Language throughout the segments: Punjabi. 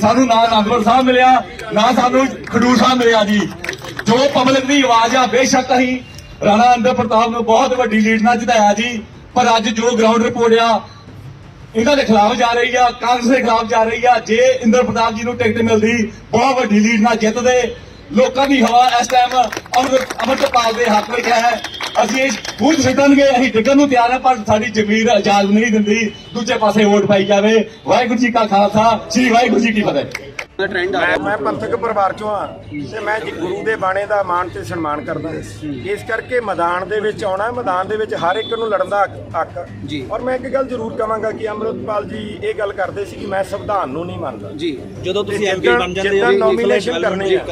ਸਾਨੂੰ ਨਾ ਨਾਗਪੁਰ ਸਾਹਿਬ ਮਿਲਿਆ, ਨਾ ਸਾਨੂੰ ਖਡੂਰ ਸਾਹਿਬ ਮਿਲਿਆ ਜੀ। ਜੋ ਪਬਲਿਕ ਦੀ ਆਵਾਜ਼ ਆ, ਬੇਸ਼ੱਕ ਅਸੀਂ ਰਾਣਾ ਅੰਦਰ ਪ੍ਰਤਾਪ ਨੂੰ ਬਹੁਤ ਵੱਡੀ ਲੀਡ ਨਾਲ ਜਿਤਾਇਆ ਜੀ, ਪਰ ਅੱਜ ਜੋ ਗਰਾਊਂਡ ਰਿਪੋਰਟ ਆ ਇਹਨਾਂ ਦੇ ਖਿਲਾਫ ਜਾ ਰਹੀ ਆ, ਕਾਂਗਰਸ ਦੇ ਖਿਲਾਫ ਜਾ ਰਹੀ ਆ, ਜੇ ਇੰਦਰ ਪ੍ਰਤਾਪ ਜੀ ਨੂੰ ਟਿਕਟ ਮਿਲਦੀ, ਬਹੁਤ ਵੱਡੀ ਲੀਡ ਨਾਲ ਜਿੱਤਦੇ। ਲੋਕਾਂ ਦੀ ਹਵਾ ਇਸ ਟਾਈਮ ਅਮਰ ਦੇ ਹੱਕ ਵਿੱਚ ਹੈ। ਅਸੀਂ ਇਹ ਖੂਨ ਸਿੱਟਣਗੇ ਅਸੀਂ ਡਿੱਗਣ ਨੂੰ ਤਿਆਰ ਹਾਂ ਪਰ ਸਾਡੀ ਜ਼ਮੀਰ ਇਜਾਜ਼ਤ ਨਹੀਂ ਦਿੰਦੀ। ਦੂਜੇ ਪਾਸੇ ਵੋਟ ਪਾਈ ਜਾਵੇ। ਵਾਹਿਗੁਰੂ ਜੀ ਕਾ ਖਾਲਸਾ ਸ੍ਰੀ ਵਾਹਿਗੁਰੂ ਜੀ ਕੀ ਫਤਿਹ। ਆ ਮੈਂ ਮੈਂ ਪੰਥਕ ਪਰਿਵਾਰ ਚੋਂ ਆ ਤੇ ਮੈਂ ਜੀ ਗੁਰੂ ਦੇ ਬਾਣੇ ਦਾ ਮਾਣ ਤੇ ਸਨਮਾਨ ਕਰਦਾ ਇਸ ਕਰਕੇ ਮੈਦਾਨ ਦੇ ਵਿੱਚ ਆਉਣਾ ਮੈਦਾਨ ਦੇ ਵਿੱਚ ਹਰ ਇੱਕ ਨੂੰ ਲੜਨ ਦਾ ਹੱਕ-। ਔਰ ਮੈਂ ਇੱਕ ਗੱਲ ਜ਼ਰੂਰ ਕਹਾਂਗਾ ਕਿ ਅੰਮ੍ਰਿਤਪਾਲ ਜੀ ਇਹ ਗੱਲ ਕਰਦੇ ਸੀ ਕਿ ਮੈਂ ਸੰਵਿਧਾਨ ਨੂੰ ਨਹੀਂ ਮੰਨਦਾ। ਜੀ। ਜਦੋਂ ਤੁਸੀਂ ਐਮਪੀ ਬਣ ਜਾਂਦੇ ਜਿੱਦਾਂ ਹੋ ਨੋਮੀਨੇਸ਼ਨ ਕਰਨੀ ਹੈ।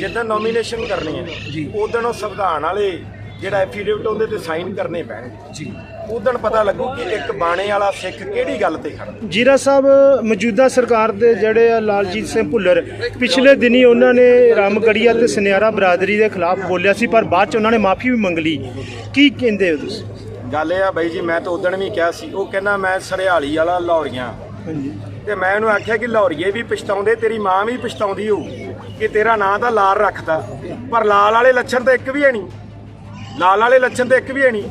ਜਿੱਦਾਂ ਨੋਮੀਨੇਸ਼ਨ ਕਰਨੀ ਹੈ। ਜੀ। ਉਦੋਂ ਉਹ ਸੰਵਿਧਾਨ ਵਾਲੇ ਜਿਹੜਾ ਐਫੀਡੇਵਿਟ ਉਹਦੇ ਤੇ ਸਾਈਨ ਕਰਨੇ ਪੈਣਗੇ। ਜੀ। ਉਦੋਂ ਪਤਾ ਲੱਗੂ ਕਿ ਇੱਕ ਬਾਣੇ ਵਾਲਾ ਸਿੱਖ ਕਿਹੜੀ ਗੱਲ ਤੇ ਖੜਾ। ਜੀਰਾ ਸਾਹਿਬ ਮੌਜੂਦਾ ਸਰਕਾਰ ਦੇ ਜਿਹੜੇ ਆ ਲਾਲਜੀਤ ਸਿੰਘ ਭੁੱਲਰ ਪਿਛਲੇ ਦਿਨੀ ਉਹਨਾਂ ਨੇ ਰਾਮਗੜੀਆ ਤੇ ਸੁਨਿਆਰਾ ਬਰਾਦਰੀ ਦੇ ਖਿਲਾਫ ਬੋਲਿਆ ਸੀ ਪਰ ਬਾਅਦ ਚ ਉਹਨਾਂ ਨੇ ਮਾਫੀ ਵੀ ਮੰਗ ਲਈ। ਕੀ ਕਹਿੰਦੇ ਹੋ ਤੁਸੀਂ? ਗੱਲ ਇਹ ਆ ਬਾਈ ਜੀ ਮੈਂ ਤਾਂ ਉਦੋਂ ਵੀ ਕਿਹਾ ਸੀ ਉਹ ਕਹਿੰਦਾ ਮੈਂ ਸਰਿਆਲੀ ਵਾਲਾ ਲੌਰੀਆਂ ਹਾਂਜੀ। ਤੇ ਮੈਂ ਉਹਨੂੰ ਆਖਿਆ ਕਿ ਲੌਰੀਏ ਵੀ ਪਛਤਾਉਂਦੇ ਤੇਰੀ ਮਾਂ ਵੀ ਪਛਤਾਉਂਦੀ ਹੋਊ ਕਿ ਤੇਰਾ ਨਾਂ ਤਾਂ ਲਾਲ ਰੱਖਦਾ ਪਰ ਲਾਲ ਵਾਲੇ ਲੱਛਣ ਤਾਂ ਇੱਕ ਵੀ ਹੈ ਨਹੀਂ। ਲਾਲ ਵਾਲੇ ਲੱਛਣ ਤਾਂ ਇੱਕ ਵੀ ਹੈ ਨਹੀਂ।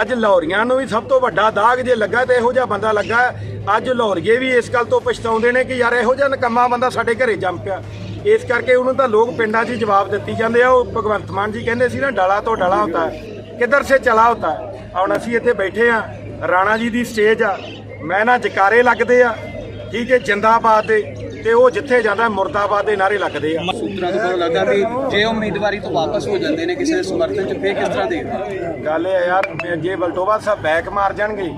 ਅੱਜ ਲੌਰੀਆਂ ਨੂੰ ਵੀ ਸਭ ਤੋਂ ਵੱਡਾ ਦਾਗ ਜੇ ਲੱਗਾ ਤੇ ਇਹੋ ਜਿਹਾ ਬੰਦਾ ਲੱਗਾ। ਅੱਜ ਲੌਰੀਏ ਵੀ ਇਸ ਗੱਲ ਤੋਂ ਪਛਤਾਉਂਦੇ ਨੇ ਕਿ ਯਾਰ ਇਹੋ ਜਿਹਾ ਨਕੰਮਾ ਬੰਦਾ ਸਾਡੇ ਘਰੇ ਜੰਮ ਪਿਆ। ਇਸ ਕਰਕੇ ਉਹਨੂੰ ਤਾਂ ਲੋਕ ਪਿੰਡਾਂ 'ਚ ਹੀ ਜਵਾਬ ਦਿੱਤੀ ਜਾਂਦੇ ਆ। ਉਹ ਭਗਵੰਤ ਮਾਨ ਜੀ ਕਹਿੰਦੇ ਸੀ ਨਾ, ਡਾਲਾ ਤੋਂ ਡਾਲਾ ਹੁੰਦਾ ਕਿੱਧਰ ਸੇ ਚਲਾ ਹੁੰਦਾ ਹੁਣ ਅਸੀਂ ਇੱਥੇ ਬੈਠੇ ਆ ਰਾਣਾ ਜੀ ਦੀ ਸਟੇਜ ਆ। ਮੈਂ ਨਾ ਜਕਾਰੇ ਲੱਗਦੇ ਆ। ਠੀਕ ਹੈ, ਜਿੰਦਾਬਾਦ ਦੇ ਤੇ ਉਹ ਜਿੱਥੇ ਜਾਂਦਾ ਮੁਰਦਾਬਾਦ ਦੇ ਨਾਰੇ ਲੱਗਦੇ ਆ। ਸੂਤਰਾਂ ਤੋਂ ਪਤਾ ਲੱਗਦਾ ਵੀ ਜੇ ਉਮੀਦਵਾਰੀ ਤੋਂ ਵਾਪਸ ਹੋ ਜਾਂਦੇ ਨੇ ਕਿਸੇ ਸਮਰਥਨ ਚ ਫੇਰ ਕਿਸ ਤਰ੍ਹਾਂ ਦੇਖਦੇ ਗੱਲ ਇਹ ਆ ਯਾਰ ਜੇ ਬਲਟੋਬਾ ਸਾਹਿਬ ਬੈਕ ਮਾਰ ਜਾਣਗੇ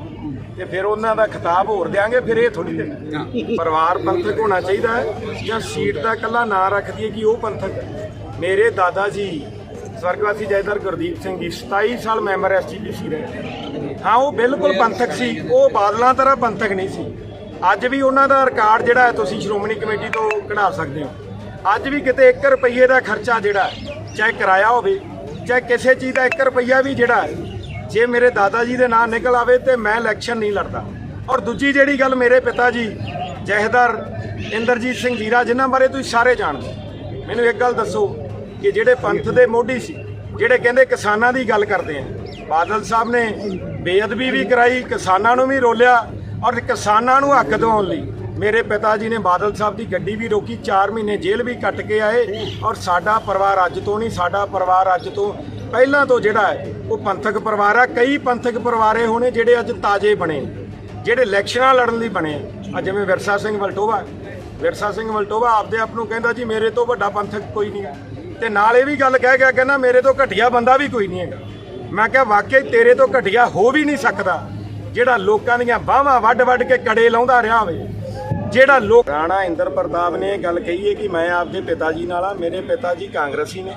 ਤੇ ਫਿਰ ਉਹਨਾਂ ਦਾ ਖਿਤਾਬ ਹੋਰ ਦਿਆਂਗੇ ਫਿਰ ਇਹ ਥੋੜੀ ਦੇ ਪਰਿਵਾਰ ਪੰਥਕ ਹੋਣਾ ਚਾਹੀਦਾ ਹੈ ਜਾਂ ਸੀਟ ਦਾ ਇਕੱਲਾ ਨਾਂ ਰੱਖ ਦਈਏ ਕਿ ਉਹ ਪੰਥਕ। ਮੇਰੇ ਦਾਦਾ ਜੀ ਸਵਰਗਵਾਸੀ ਜੈਦਰ ਗੁਰਦੀਪ ਸਿੰਘ ਜੀ 27 ਸਾਲ ਮੈਂਬਰ ਐਸਜੀਪੀਸੀ ਰਹੇ। ਹਾਂ ਉਹ ਬਿਲਕੁਲ ਪੰਥਕ ਸੀ ਉਹ ਬਾਦਲਾਂ ਤਰ੍ਹਾਂ ਪੰਥਕ ਨਹੀਂ ਸੀ। ਅੱਜ ਵੀ ਉਹਨਾਂ ਦਾ ਰਿਕਾਰਡ ਜਿਹੜਾ ਹੈ ਤੁਸੀਂ ਸ਼੍ਰੋਮਣੀ ਕਮੇਟੀ ਤੋਂ ਕਢਾ ਸਕਦੇ ਹੋ। ਅੱਜ ਵੀ ਕਿਤੇ 1 ਰੁਪਏ ਦਾ ਖਰਚਾ ਜਿਹੜਾ ਚਾਹੇ ਕਿਰਾਇਆ ਹੋਵੇ ਚਾਹੇ ਕਿਸੇ ਚੀਜ਼ ਦਾ 1 ਰੁਪਈਆ ਵੀ ਜਿਹੜਾ ਹੈ, ਜੇ ਮੇਰੇ ਦਾਦਾ ਜੀ ਦੇ ਨਾਂ ਨਿਕਲ ਆਵੇ ਤੇ ਮੈਂ ਇਲੈਕਸ਼ਨ ਨਹੀਂ ਲੜਦਾ। ਔਰ ਦੂਜੀ ਜਿਹੜੀ ਗੱਲ ਮੇਰੇ ਪਿਤਾ ਜੀ ਜਹਦਰ ਇੰਦਰਜੀਤ ਸਿੰਘ ਜੀਰਾ ਜਿਨ੍ਹਾਂ ਬਾਰੇ ਤੁਸੀਂ ਸਾਰੇ ਜਾਣਦੇ ਮੈਨੂੰ ਇੱਕ ਗੱਲ ਦੱਸੋ ਕਿ ਜਿਹੜੇ ਪੰਥ ਦੇ ਮੋਢੀ ਸੀ ਜਿਹੜੇ ਕਹਿੰਦੇ ਕਿਸਾਨਾਂ ਦੀ ਗੱਲ ਕਰਦੇ ਆ ਬਾਦਲ ਸਾਹਿਬ ਨੇ ਬੇਅਦਬੀ ਵੀ ਕਰਾਈ ਕਿਸਾਨਾਂ ਨੂੰ ਵੀ ਰੋਲਿਆ ਔਰ ਕਿਸਾਨਾਂ ਨੂੰ ਹੱਕ ਦਿਵਾਉਣ ਲਈ। ਮੇਰੇ ਪਿਤਾ ਜੀ ਨੇ ਬਾਦਲ ਸਾਹਿਬ ਦੀ ਗੱਡੀ ਵੀ ਰੋਕੀ 4 ਮਹੀਨੇ ਜੇਲ੍ਹ ਵੀ ਕੱਟ ਕੇ ਆਏ ਔਰ ਸਾਡਾ ਪਰਿਵਾਰ ਅੱਜ ਤੋਂ ਨਹੀਂ, ਸਾਡਾ ਪਰਿਵਾਰ ਅੱਜ ਤੋਂ ਪਹਿਲਾਂ ਤੋਂ ਜਿਹੜਾ ਹੈ, ਉਹ ਪੰਥਕ ਪਰਿਵਾਰ ਆ। ਕਈ ਪੰਥਕ ਪਰਿਵਾਰੇ ਹੋਣੇ ਜਿਹੜੇ ਅੱਜ ਤਾਜ਼ੇ ਬਣੇ ਜਿਹੜੇ ਇਲੈਕਸ਼ਨਾਂ ਲੜਨ ਲਈ ਬਣੇ ਆ ਜਿਵੇਂ ਵਿਰਸਾ ਸਿੰਘ ਵਲਟੋਵਾ। ਵਿਰਸਾ ਸਿੰਘ ਵਲਟੋਵਾ ਆਪਦੇ ਆਪ ਨੂੰ ਕਹਿੰਦਾ ਜੀ, ਮੇਰੇ ਤੋਂ ਵੱਡਾ ਪੰਥਕ ਕੋਈ ਨਹੀਂ ਹੈ। ਤੇ ਨਾਲ ਇਹ ਵੀ ਗੱਲ ਕਹਿ ਗਿਆ, ਕਹਿੰਦਾ, ਮੇਰੇ ਤੋਂ ਘਟੀਆ ਬੰਦਾ ਵੀ ਕੋਈ ਨਹੀਂ ਹੈਗਾ। ਮੈਂ ਕਿਹਾ, ਵਾਕਈ ਤੇਰੇ ਤੋਂ ਘਟੀਆ ਹੋ ਵੀ ਨਹੀਂ ਸਕਦਾ। ਜਿਹੜਾ ਲੋਕਾਂ ਦੀਆਂ ਬਾਹਾਂ ਵੱਡ-ਵੱਡ ਕੇ ਕੜੇ ਲਾਉਂਦਾ ਰਿਹਾ ਹੋਵੇ ਜਿਹੜਾ ਲੋਕ ਰਾਣਾ ਇੰਦਰ ਪ੍ਰਤਾਪ ਨੇ ਇਹ ਗੱਲ ਕਹੀ ਹੈ ਕਿ ਮੈਂ ਆਪਦੇ ਪਿਤਾ ਜੀ ਨਾਲ ਆ ਮੇਰੇ ਪਿਤਾ ਜੀ ਕਾਂਗਰਸੀ ਨੇ।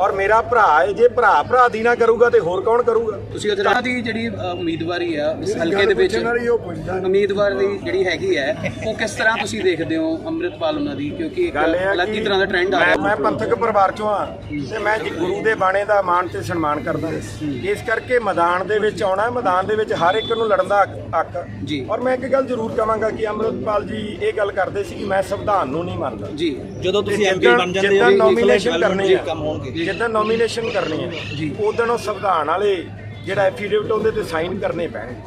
ਔਰ ਮੇਰਾ ਭਰਾ ਹੈ ਜੇ ਭਰਾ ਭਰਾ ਦੀ ਨਾ ਕਰੂਗਾ ਤੇ ਹੋਰ ਕੌਣ ਕਰੂਗਾ? ਤੁਸੀਂ ਅੱਜ ਰਾਤ ਦੀ ਜਿਹੜੀ ਉਮੀਦਵਾਰੀ ਆ ਇਸ ਹਲਕੇ ਦੇ ਵਿੱਚ ਉਮੀਦਵਾਰ ਦੀ ਜਿਹੜੀ ਹੈਗੀ ਹੈ ਉਹ ਕਿਸ ਤਰ੍ਹਾਂ ਤੁਸੀਂ ਦੇਖਦੇ ਹੋ ਅੰਮ੍ਰਿਤਪਾਲ ਉਹਨਾਂ ਦੀ? ਕਿਉਂਕਿ ਇੱਕ ਅਲੱਗ ਹੀ ਤਰ੍ਹਾਂ ਦਾ ਟ੍ਰੈਂਡ ਆ ਮੈਂ ਰਿਹਾ। ਮੈਂ ਪੰਥਕ ਪਰਿਵਾਰ ਚੋਂ ਆ ਤੇ ਮੈਂ ਜੀ ਗੁਰੂ ਦੇ ਬਾਣੇ ਦਾ ਮਾਣ ਤੇ ਸਨਮਾਨ ਕਰਦਾ। ਇਸ ਕਰਕੇ ਮੈਦਾਨ ਦੇ ਵਿੱਚ ਆਉਣਾ ਮੈਦਾਨ ਦੇ ਵਿੱਚ ਹਰ ਇੱਕ ਨੂੰ ਲੜਨ ਦਾ ਹੱਕ- ਹੱਕ ਜੀ। ਔਰ ਮੈਂ ਇੱਕ ਗੱਲ ਜ਼ਰੂਰ ਕਹਾਂਗਾ ਕਿ ਅੰਮ੍ਰਿਤਪਾਲ ਜੀ ਇਹ ਗੱਲ ਕਰਦੇ ਸੀ ਕਿ ਮੈਂ ਸੰਵਿਧਾਨ ਨੂੰ ਨਹੀਂ ਮੰਨਦਾ। ਜੀ ਜਦੋਂ ਤੁਸੀਂ ਐਮਪੀ ਜਿੱਦਾਂ- ਬਣ ਜਾਂਦੇ ਜਿੱਦਾਂ ਹੋ ਨੋਮੀਨੇਸ਼ਨ ਕਰਨੀ ਹੈ ਕੰਮ ਹੋਣਗੇ। ਜਿੱਦਾਂ ਨੋਮੀਨੇਸ਼ਨ ਕਰਨੀ ਹੈ। ਉਦੋਂ ਉਹ ਸੰਵਿਧਾਨ ਵਾਲੇ ਜਿਹੜਾ ਐਫੀਡੇਵਿਟ ਉਹਦੇ ਤੇ ਸਾਈਨ ਕਰਨੇ ਪੈਣਗੇ।